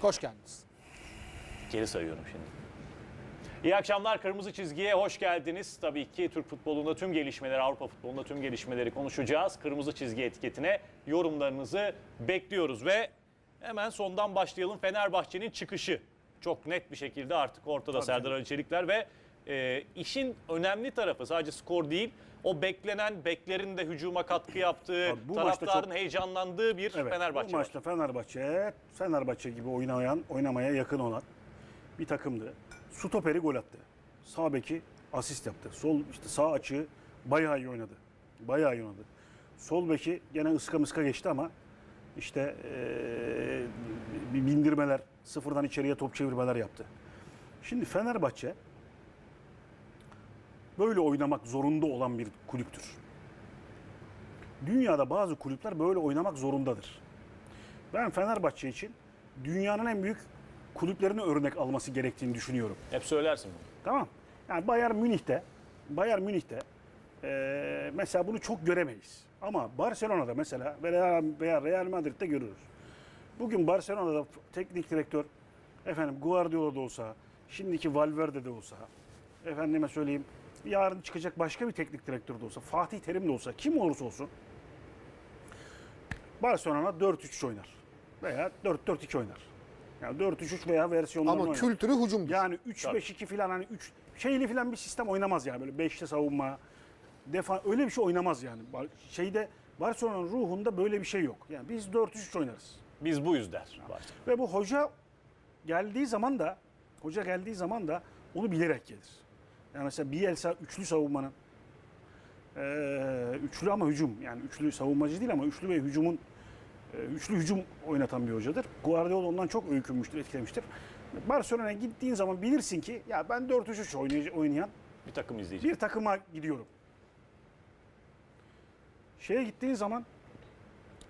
Hoş geldiniz. Geri sayıyorum şimdi. İyi akşamlar. Kırmızı Çizgi'ye hoş geldiniz. Tabii ki Türk futbolunda tüm gelişmeleri, Avrupa futbolunda tüm gelişmeleri konuşacağız. Kırmızı Çizgi etiketine yorumlarınızı bekliyoruz ve hemen sondan başlayalım. Fenerbahçe'nin çıkışı. Çok net bir şekilde artık ortada Serdar Ali Çelikler ve e, işin önemli tarafı sadece skor değil, o beklenen, beklerin de hücuma katkı yaptığı, Abi bu maçta taraftarın çok- heyecanlandığı bir Fenerbahçe bu var. maçta Fenerbahçe, Fenerbahçe gibi oynayan, oynamaya yakın olan bir takımdı. Stoperi gol attı. Sağ beki asist yaptı. Sol işte sağ açığı bayağı iyi oynadı. Bayağı iyi oynadı. Sol beki gene ıska mıska geçti ama işte eee, bir bindirmeler, sıfırdan içeriye top çevirmeler yaptı. Şimdi Fenerbahçe böyle oynamak zorunda olan bir kulüptür. Dünyada bazı kulüpler böyle oynamak zorundadır. Ben Fenerbahçe için dünyanın en büyük kulüplerini örnek alması gerektiğini düşünüyorum. Hep söylersin bunu. Tamam. Yani Bayern Münih'te Bayern Münih'te eee, mesela bunu çok göremeyiz. Ama Barcelona'da mesela veya Real Madrid'de görürüz. Bugün Barcelona'da teknik direktör efendim Guardiola da olsa, şimdiki Valverde de olsa, efendime söyleyeyim yarın çıkacak başka bir teknik direktör de olsa, Fatih Terim de olsa, kim olursa olsun Barcelona 4-3 oynar. Veya 4-4-2 oynar. Yani 4-3-3 veya versiyonlarını Ama oynar. kültürü hücumdur. Yani 3-5-2 falan hani 3 şeyli falan bir sistem oynamaz yani böyle 5'te savunma defa öyle bir şey oynamaz yani. Şeyde Barcelona'nın ruhunda böyle bir şey yok. Yani biz 4-3-3 oynarız. Biz buyuz der. Barcelona. Ve bu hoca geldiği zaman da hoca geldiği zaman da onu bilerek gelir. Yani mesela Bielsa üçlü savunmanın üçlü ama hücum yani üçlü savunmacı değil ama üçlü ve hücumun üçlü hücum oynatan bir hocadır. Guardiola ondan çok öykünmüştür, etkilemiştir. Barcelona'ya gittiğin zaman bilirsin ki ya ben 4-3-3 oynay- oynayan Bir takım izleyici. bir takıma gidiyorum. Şeye gittiğin zaman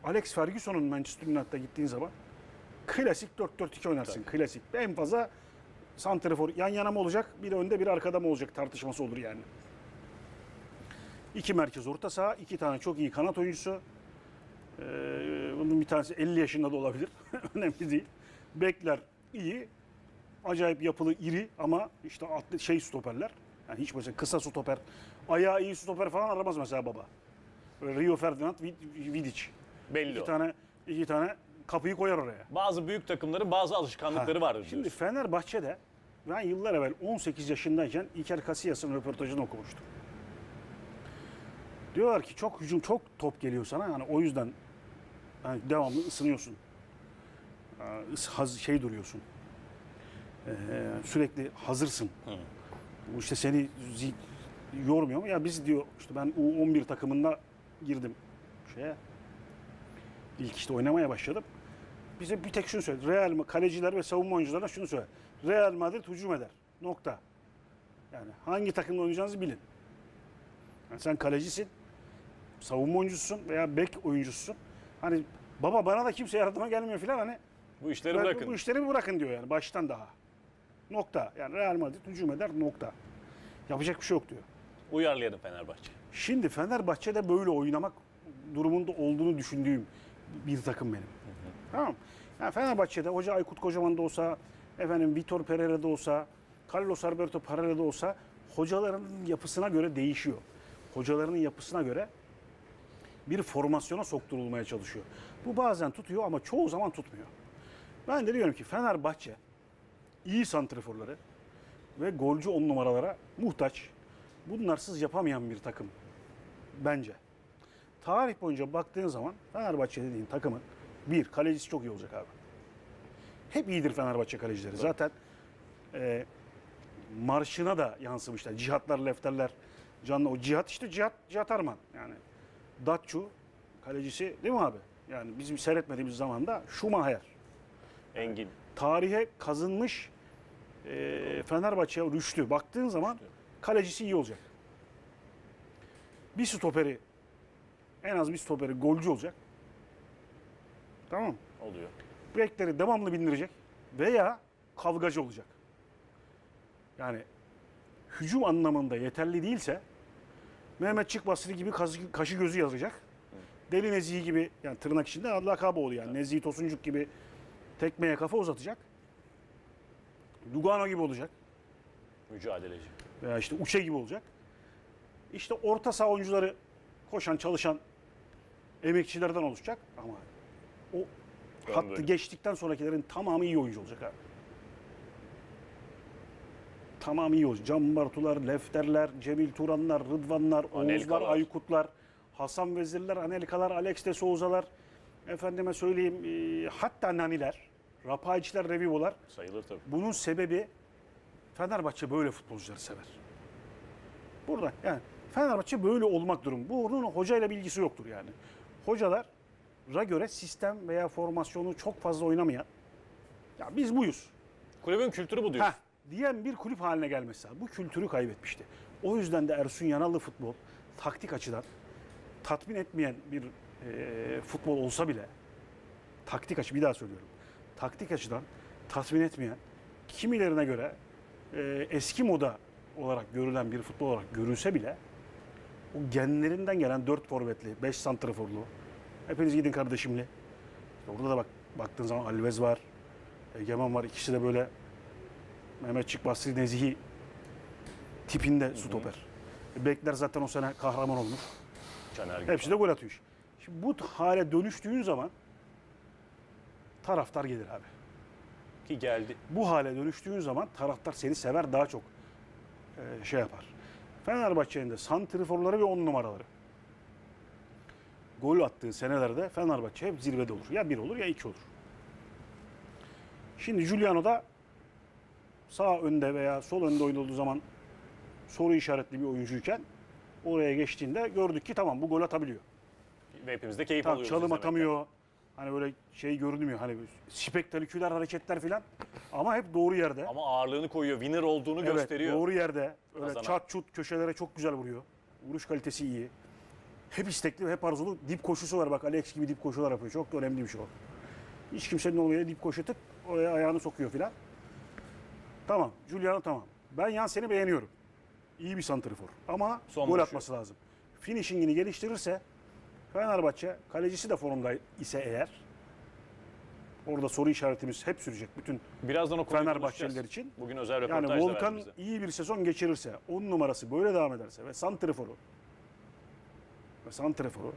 Alex Ferguson'un Manchester United'a gittiğin zaman klasik 4-4-2 oynarsın. Klasik. En fazla santrafor yan yana mı olacak? Bir önde bir arkada mı olacak tartışması olur yani. İki merkez orta saha, iki tane çok iyi kanat oyuncusu. Ee, bunun bir tanesi 50 yaşında da olabilir. Önemli değil. Bekler iyi. Acayip yapılı, iri ama işte atlet, şey stoperler. Yani hiç mesela kısa stoper, ayağı iyi stoper falan aramaz mesela baba. Böyle Rio Ferdinand, Vid- Vidic. Belli İki o. tane, iki tane kapıyı koyar oraya. Bazı büyük takımların bazı alışkanlıkları Ha, vardır Şimdi diyorsun. Fenerbahçe'de ben yıllar evvel 18 yaşındayken İlker Casillas'ın röportajını okumuştum. Diyorlar ki çok hücum, çok top geliyor sana. Yani o yüzden yani devamlı ısınıyorsun. Ee, şey duruyorsun. Ee, sürekli hazırsın. Bu işte seni yormuyor mu? Ya biz diyor işte ben U11 takımında girdim şeye. İlk işte oynamaya başladım bize bir tek şunu söyledi. Real Ma- kaleciler ve savunma oyuncularına şunu söyle. Real Madrid hücum eder. Nokta. Yani hangi takımda oynayacağınızı bilin. Yani sen kalecisin, savunma oyuncususun veya bek oyuncususun. Hani baba bana da kimse yardıma gelmiyor filan hani Bu işleri ben- bırakın. bu işleri bırakın diyor yani baştan daha. Nokta. Yani Real Madrid hücum eder nokta. Yapacak bir şey yok diyor. Uyarlayalım Fenerbahçe. Şimdi Fenerbahçe'de böyle oynamak durumunda olduğunu düşündüğüm bir takım benim. Tamam. Yani Fenerbahçe'de hoca Aykut Kocaman da olsa, efendim Vitor Pereira da olsa, Carlos Alberto Parreira da olsa hocaların yapısına göre değişiyor. Hocalarının yapısına göre bir formasyona sokturulmaya çalışıyor. Bu bazen tutuyor ama çoğu zaman tutmuyor. Ben de diyorum ki Fenerbahçe iyi santriforları ve golcü on numaralara muhtaç. Bunlarsız yapamayan bir takım bence. Tarih boyunca baktığın zaman Fenerbahçe dediğin takımın bir kalecisi çok iyi olacak abi. Hep iyidir Fenerbahçe kalecileri. Zaten e, marşına da yansımışlar. Cihatlar, lefterler, canlı. O cihat işte cihat, cihat Arman. Yani Datçu kalecisi değil mi abi? Yani bizim seyretmediğimiz zamanda Schumacher. Engin. Tarihe kazınmış e, Fenerbahçe'ye Rüştü. Baktığın zaman kalecisi iyi olacak. Bir stoperi en az bir stoperi golcü olacak. Tamam? Oluyor. Bekleri devamlı bindirecek veya kavgacı olacak. Yani hücum anlamında yeterli değilse Mehmet Çıkbasri gibi kaşı, kaşı gözü yazacak. Deli Nezih gibi yani tırnak içinde lakabı oluyor yani. Nezih Tosuncuk gibi tekmeye kafa uzatacak. Lugano gibi olacak. Mücadeleci. Veya işte Uçe gibi olacak. İşte orta saha oyuncuları koşan, çalışan emekçilerden oluşacak ama o Ben hattı böyle. geçtikten sonrakilerin tamamı iyi oyuncu olacak abi. Tamamı iyi oyuncu. Can Bartular, Lefterler, Cemil Turanlar, Rıdvanlar, Oğuzlar, Anelkalar. Aykutlar, Hasan Vezirler, Anelkalar, Alex de Souza'lar, efendime söyleyeyim e, hatta Naniler, Rapayçiler, Revivo'lar. Sayılır tabii. Bunun sebebi Fenerbahçe böyle futbolcuları sever. Burada yani Fenerbahçe böyle olmak durum. Bunun hocayla bilgisi yoktur yani. Hocalara göre sistem veya formasyonu çok fazla oynamayan ya biz buyuz. Kulübün kültürü bu diyorsun. Heh, diyen bir kulüp haline gelmesi. Bu kültürü kaybetmişti. O yüzden de Ersun Yanallı futbol taktik açıdan tatmin etmeyen bir e, futbol olsa bile taktik açı bir daha söylüyorum. Taktik açıdan tatmin etmeyen kimilerine göre e, eski moda olarak görülen bir futbol olarak görülse bile o genlerinden gelen 4 forvetli, 5 santraforlu hepiniz gidin kardeşimle. İşte orada da bak baktığın zaman Alves var, Egemen var. İkisi de böyle Mehmetçik Basri Nezihi tipinde stoper. Bekler zaten o sene kahraman olmuş. Caner. Hepsi de gol atıyor. Şimdi bu hale dönüştüğün zaman taraftar gelir abi. Ki geldi. Bu hale dönüştüğün zaman taraftar seni sever daha çok e, şey yapar. Fenerbahçe'nin de santriforları ve on numaraları. Gol attığı senelerde Fenerbahçe hep zirvede olur. Ya bir olur ya iki olur. Şimdi Giuliano da sağ önde veya sol önde oynadığı zaman soru işaretli bir oyuncuyken oraya geçtiğinde gördük ki tamam bu gol atabiliyor. Ve hepimiz de keyif Tamam, alıyoruz. çalım izlemekten. atamıyor. Hani böyle şey görünmüyor. Hani spektaküler hareketler filan. Ama hep doğru yerde. Ama ağırlığını koyuyor. Winner olduğunu evet, gösteriyor. doğru yerde. Öyle Kazanan. çat çut köşelere çok güzel vuruyor. Vuruş kalitesi iyi. Hep istekli ve hep arzulu. Dip koşusu var bak Alex gibi dip koşular yapıyor. Çok da önemli bir şey o. Hiç kimsenin oraya dip koşu tık oraya ayağını sokuyor filan. Tamam. Giuliano tamam. Ben yan seni beğeniyorum. İyi bir santrifor. Ama Son gol atması lazım. Finishing'ini geliştirirse Fenerbahçe kalecisi de formda ise eğer orada soru işaretimiz hep sürecek bütün Birazdan o Fenerbahçeliler için. Bugün özel Yani röportaj da Volkan iyi bir sezon geçirirse, 10 numarası böyle devam ederse ve santriforu ve santriforu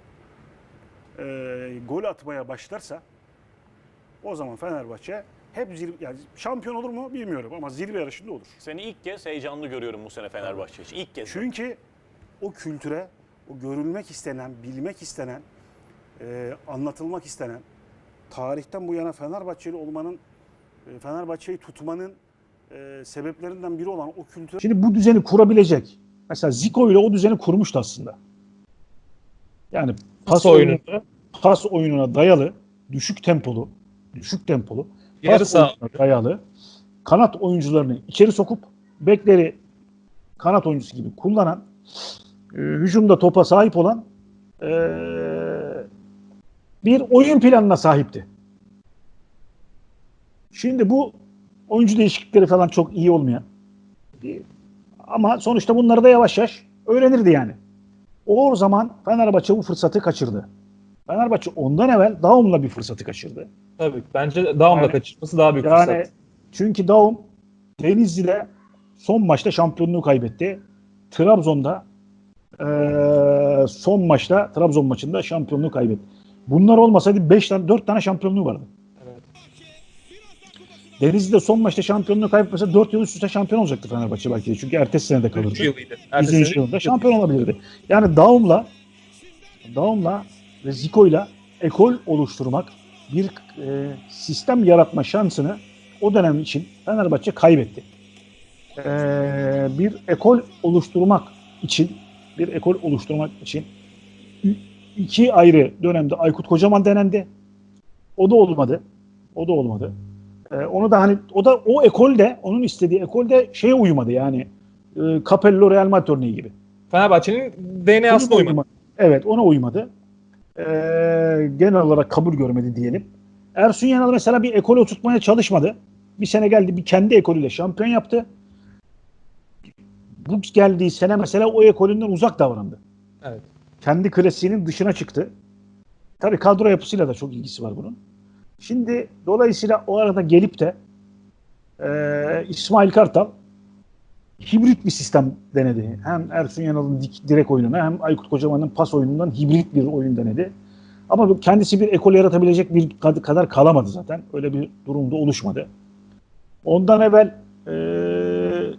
e, gol atmaya başlarsa o zaman Fenerbahçe hep zirve, yani şampiyon olur mu bilmiyorum ama zirve yarışında olur. Seni ilk kez heyecanlı görüyorum bu sene Fenerbahçe için. İlk kez. Çünkü o kültüre, o görülmek istenen, bilmek istenen, e, anlatılmak istenen, tarihten bu yana Fenerbahçeli olmanın, e, Fenerbahçe'yi tutmanın e, sebeplerinden biri olan o kültür. Şimdi bu düzeni kurabilecek. Mesela Zico ile o düzeni kurmuştu aslında. Yani pas oyunu. oyununa, pas oyununa dayalı, düşük tempolu, düşük tempolu, Yarı pas oyununa dayalı kanat oyuncularını içeri sokup bekleri kanat oyuncusu gibi kullanan, e, hücumda topa sahip olan e, bir oyun planına sahipti. Şimdi bu oyuncu değişiklikleri falan çok iyi olmayan ama sonuçta bunları da yavaş yavaş öğrenirdi yani. O zaman Fenerbahçe bu fırsatı kaçırdı. Fenerbahçe ondan evvel Daum'la bir fırsatı kaçırdı. Tabii. Bence Daum'la Yani- kaçırması daha büyük Yani fırsat. çünkü Daum Denizli'de son maçta şampiyonluğu kaybetti. Trabzon'da eee, son maçta Trabzon maçında şampiyonluğu kaybetti. Bunlar olmasaydı 5 tane 4 tane şampiyonluğu vardı. Denizli'de son maçta şampiyonluğu kaybetmese 4 yıl üst üste şampiyon olacaktı Fenerbahçe belki de. Çünkü ertesi sene de kalırdı. Üçüncü yılıydı. Ertesi yılında şampiyon olabilirdi. Yani Daum'la Daum'la ve Zico'yla ekol oluşturmak, bir e, sistem yaratma şansını o dönem için Fenerbahçe kaybetti. E, bir ekol oluşturmak için bir ekol oluşturmak için iki ayrı dönemde Aykut Kocaman denendi. O da olmadı. O da olmadı. E, onu da hani o da o ekolde onun istediği ekolde şeye uymadı yani. E, Capello Real Madrid örneği gibi. Fenerbahçe'nin DNA'sına Ona uymadı. Evet ona uymadı. Ee, genel olarak kabul görmedi diyelim. Ersun Yanal mesela bir ekol oturtmaya çalışmadı. Bir sene geldi bir kendi ekolüyle şampiyon yaptı. Bu geldiği sene mesela o ekolünden uzak davrandı. Evet. Kendi klasiğinin dışına çıktı. Tabii kadro yapısıyla da çok ilgisi var bunun. Şimdi dolayısıyla o arada gelip de e, İsmail Kartal hibrit bir sistem denedi. Hem Ersun Yanal'ın dik, direk oyununa hem Aykut Kocaman'ın pas oyunundan hibrit bir oyun denedi. Ama kendisi bir ekol yaratabilecek bir kad- kadar kalamadı zaten. Öyle bir durumda oluşmadı. Ondan evvel eee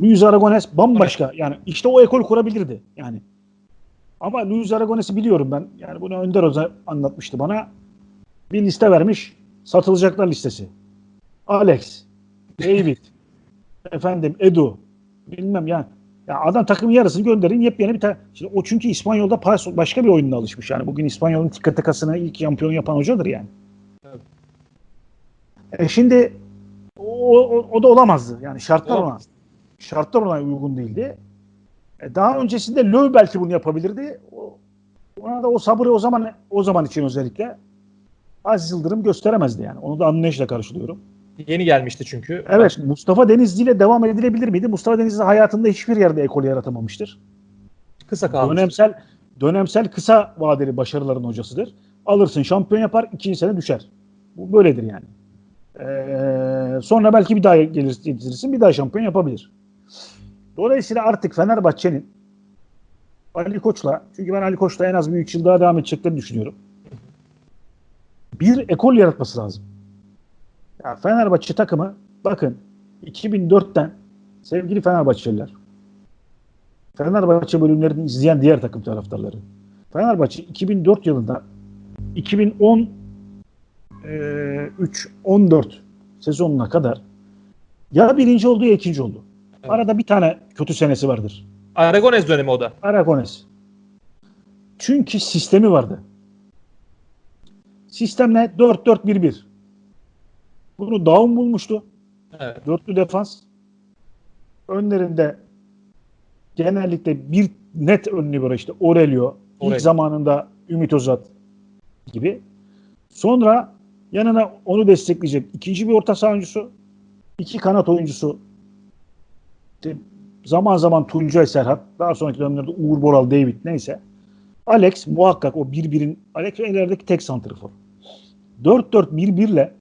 Luis Aragones bambaşka. Yani işte o ekol kurabilirdi. Yani ama Luis Aragones'i biliyorum ben. Yani bunu Önder Özel anlatmıştı bana. Bir liste vermiş. Satılacaklar listesi. Alex, David, efendim Edu, bilmem yani. Ya adam takımın yarısını gönderin yepyeni bir tane. Şimdi o çünkü İspanyol'da başka bir oyununa alışmış. Yani bugün İspanyol'un tika takasına ilk şampiyon yapan hocadır yani. Evet. E şimdi o, o, o da olamazdı. Yani şartlar ona şartlar ona uygun değildi. E daha öncesinde Löw belki bunu yapabilirdi. O, ona da o sabrı o zaman o zaman için özellikle Aziz Yıldırım gösteremezdi yani. Onu da anlayışla karşılıyorum. Yeni gelmişti çünkü. Evet Mustafa Denizli ile devam edilebilir miydi? Mustafa Denizli hayatında hiçbir yerde ekol yaratamamıştır. Kısa kalmış. Dönemsel dönemsel kısa vadeli başarıların hocasıdır. Alırsın şampiyon yapar ikinci sene düşer. Bu böyledir yani. Ee, sonra belki bir daha gelir getirirsin bir daha şampiyon yapabilir. Dolayısıyla artık Fenerbahçe'nin Ali Koç'la çünkü ben Ali Koç'la en az bir 3 yıl daha devam edeceklerini düşünüyorum. Bir ekol yaratması lazım. Ya Fenerbahçe takımı bakın 2004'ten sevgili Fenerbahçeliler Fenerbahçe bölümlerini izleyen diğer takım taraftarları. Fenerbahçe 2004 yılında 2010 3 14 sezonuna kadar ya birinci oldu ya ikinci oldu. Evet. Arada bir tane kötü senesi vardır. Aragones dönemi o da. Aragones. Çünkü sistemi vardı. Sistem ne? 4-4-1-1. Bunu Daum bulmuştu. Evet. Dörtlü defans. Önlerinde genellikle bir net ön libero işte Aurelio, Aurelio. ilk zamanında Ümit Özat gibi. Sonra yanına onu destekleyecek ikinci bir orta saha oyuncusu, iki kanat oyuncusu. İşte zaman zaman Tuncay Serhat, daha sonraki dönemlerde Uğur Boral, David neyse. Alex muhakkak o birbirin Alex ilerideki tek santrifor. 4-4-1-1 ile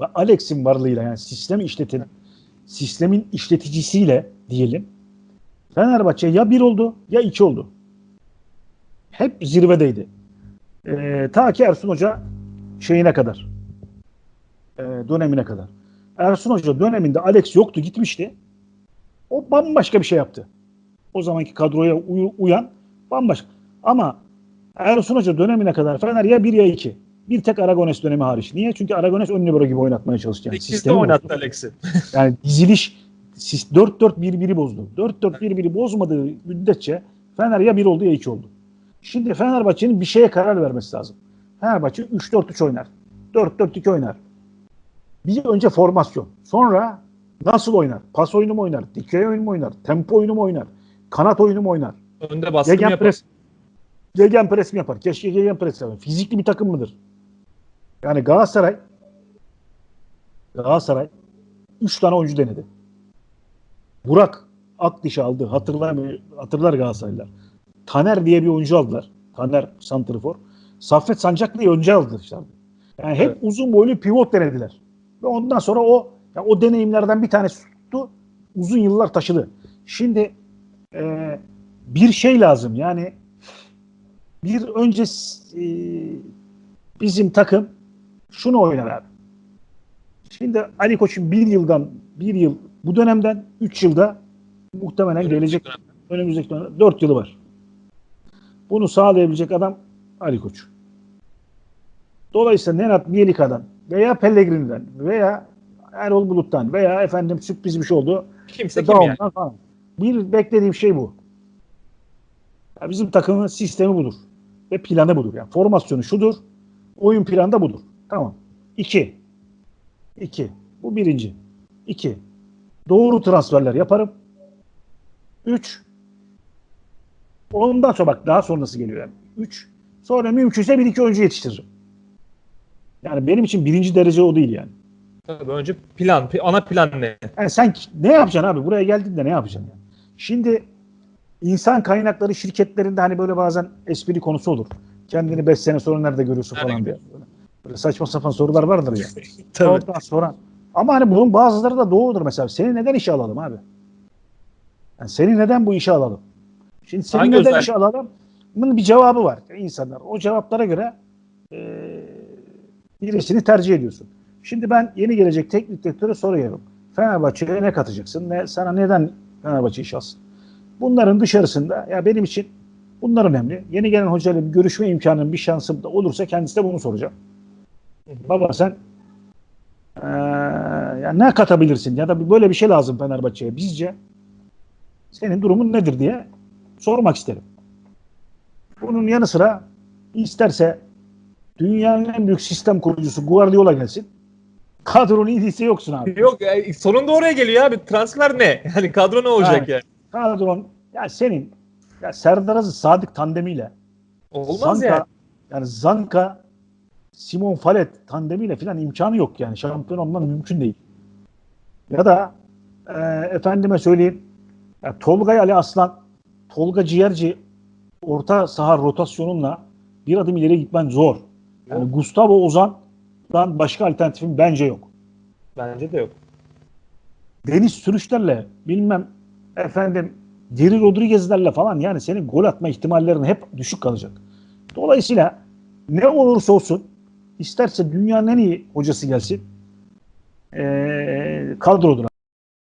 ve Alex'in varlığıyla yani sistem işleten sistemin işleticisiyle diyelim Fenerbahçe ya bir oldu ya iki oldu. Hep zirvedeydi. Ee, ta ki Ersun Hoca şeyine kadar. Ee, dönemine kadar. Ersun Hoca döneminde Alex yoktu gitmişti. O bambaşka bir şey yaptı. O zamanki kadroya uyan bambaşka. Ama Ersun Hoca dönemine kadar Fener ya bir ya iki. Bir tek Aragones dönemi hariç. Niye? Çünkü Aragones ön libero gibi oynatmaya çalıştı. Yani sistemi oynattı bozdu. Alex'i. Yani diziliş sis- 4-4-1-1'i bozdu. 4-4-1-1'i bozmadığı müddetçe Fener ya 1 oldu ya 2 oldu. Şimdi Fenerbahçe'nin bir şeye karar vermesi lazım. Fenerbahçe 3-4-3 oynar. 4-4-2 oynar. Bir önce formasyon. Sonra nasıl oynar? Pas oyunu mu oynar? Dikey oyunu mu oynar? Tempo oyunu mu oynar? Kanat oyunu mu oynar? Önde baskı mı yapar? pres. Gegen pres mi yapar? Keşke gegen pres yapar. Fizikli bir takım mıdır? Yani Galatasaray Galatasaray 3 tane oyuncu denedi. Burak Akdiş aldı. Hatırlar, hatırlar Galatasaraylılar. Taner diye bir oyuncu aldılar. Taner Santrifor. Saffet Sancaklı'yı önce aldılar. Yani hep Evet. uzun boylu pivot denediler. Ve ondan sonra o ya o deneyimlerden bir tanesi tuttu. Uzun yıllar taşıdı. Şimdi e, bir şey lazım. Yani bir önce e, bizim takım şunu oynar abi. Şimdi Ali Koç'un bir yıldan bir yıl bu dönemden üç yılda muhtemelen gelecek önümüzdeki dönemde dört yılı var. Bunu sağlayabilecek adam Ali Koç. Dolayısıyla Nenad Bielika'dan veya Pellegrini'den veya Erol Bulut'tan veya efendim sürpriz bir şey oldu. Kimse kim yani? Falan. Bir beklediğim şey bu. Ya bizim takımın sistemi budur. Ve planı budur. Yani formasyonu şudur. Oyun planı da budur. Tamam. İki. İki. Bu birinci. İki. Doğru transferler yaparım. Üç. Ondan sonra bak daha sonrası geliyor yani. Üç. Sonra mümkünse bir iki oyuncu yetiştiririm. Yani benim için birinci derece o değil yani. Tabii önce plan, ana plan ne? Yani sen ne yapacaksın abi? Buraya geldiğinde ne yapacaksın? Yani? Şimdi insan kaynakları şirketlerinde hani böyle bazen espri konusu olur. Kendini 5 sene sonra nerede görüyorsun Nerede falan diye. Böyle, saçma sapan sorular vardır ya. Tabii. Ondan sonra ama hani bunun bazıları da doğrudur mesela. Seni neden işe alalım abi? Yani seni neden bu işe alalım? Şimdi seni Hangi neden özellik? işe alalım? Bunun bir cevabı var insanlar. O cevaplara göre eee birisini tercih ediyorsun. Şimdi ben yeni gelecek teknik direktöre soruyorum. Fenerbahçe'ye ne katacaksın? Ne, sana neden Fenerbahçe iş alsın? Bunların dışarısında ya benim için bunlar önemli. Yeni gelen hocayla bir görüşme imkanım, bir şansım da olursa kendisine bunu soracağım. Baba sen eee, ya ne katabilirsin ya da böyle bir şey lazım Fenerbahçe'ye bizce. Senin durumun nedir diye sormak isterim. Bunun yanı sıra isterse dünyanın en büyük sistem kurucusu Guardiola gelsin. Kadronun iyi değilse yoksun abi. Yok ya, sonunda oraya geliyor abi. Transfer ne? Yani kadro ne olacak Evet. yani? Kadron ya senin ya Serdar Aziz Sadık tandemiyle Olmaz Zanka, yani. yani Zanka Simon Falet tandemiyle falan imkanı yok yani. Şampiyon olman mümkün değil. Ya da e, efendime söyleyeyim ya Tolga Ali Aslan Tolga Ciğerci orta saha rotasyonunla bir adım ileri gitmen zor. Yani Gustavo Ozan'dan başka alternatifin bence yok. Bence de yok. Deniz sürüşlerle bilmem efendim Geri Rodriguez'lerle falan yani senin gol atma ihtimallerin hep düşük kalacak. Dolayısıyla ne olursa olsun isterse dünyanın en iyi hocası gelsin. Ee, kadrodur